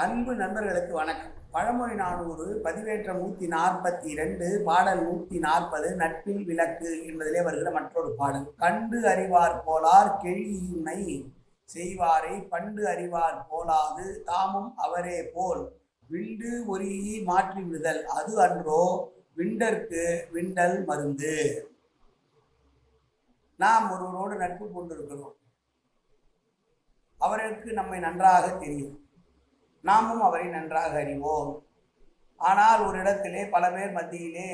அன்பு நண்பர்களுக்கு வணக்கம். பழமொழி நானூறு பதிவேற்றம் நூற்றி நாற்பத்தி ரெண்டு பாடல் நூற்றி நாற்பது நட்பில் விளக்கு என்பதிலே வருகிற மற்றொரு பாடல். கண்டு அறிவார் போலார் கெழியினை செய்வாரை பண்டு அறிவார் போலாது தாமும் அவரே போல். விண்டு ஒரியி மாற்றி விடுதல் அது அன்றோ விண்டற்கு விண்டல் மருந்து. நாம் ஒருவரோடு நட்பு கொண்டிருக்கிறோம். அவருக்கு நம்மை நன்றாக தெரியும். நாமும் அவரை நன்றாக அறிவோம். ஆனால் ஒரு இடத்திலே பல பேர் மத்தியிலே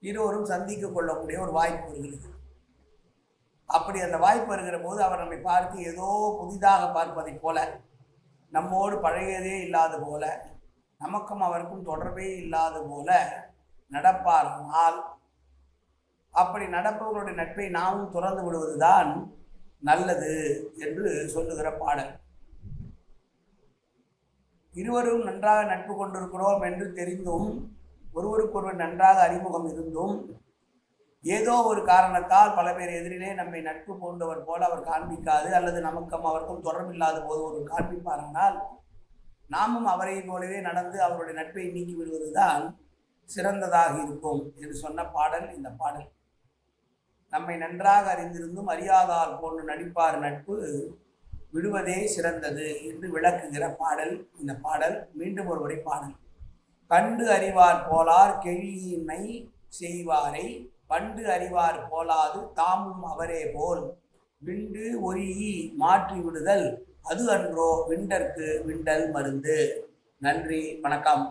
இருவரும் சந்திக்க கொள்ளக்கூடிய ஒரு வாய்ப்பு வருகிறது. அப்படி அந்த வாய்ப்பு வருகிற போது அவர் நம்மை பார்த்து ஏதோ புதிதாக பார்ப்பதைப் போல நம்மோடு பழகியதே இல்லாத போல நமக்கும் அவருக்கும் தொடர்பே இல்லாத போல நடப்பாரானால் அப்படி நடப்பவர்களுடைய நட்பை நாமும் துறந்து விடுவதுதான் நல்லது என்று சொல்லுகிற பாடல். இருவரும் நன்றாக நட்பு கொண்டிருக்கிறோம் என்று தெரிந்தும் ஒருவருக்கொருவர் நன்றாக அறிமுகம் இருந்தும் ஏதோ ஒரு காரணத்தால் பல பேர் எதிரிலே நம்மை நட்பு கொண்டவர் போல அவர் காண்பிக்காது அல்லது நமக்கும் அவருக்கும் தொடர்பில்லாத போது ஒரு காண்பிப்பாரானால் நாமும் அவரை போலவே நடந்து அவருடைய நட்பை நீக்கி விடுவதுதான் சிறந்ததாக இருக்கும் என்று சொன்ன பாடல் இந்த பாடல். நம்மை நன்றாக அறிந்திருந்தும் அறியாதால் போன்று நடிப்பார் நட்பு விடுவதே சிறந்தது என்று விளக்குகிற பாடல் இந்த பாடல் மீண்டும் ஒருவரை பாடல். கண்டு அறிவார் போலார் கெழியின்மை செய்வாரை பண்டு அறிவார் போலாது தாமும் அவரே போல். விண்டு ஒரியி மாற்றி விடுதல் அது அன்றோ விண்டற்கு விண்டல் மருந்து. நன்றி வணக்கம்.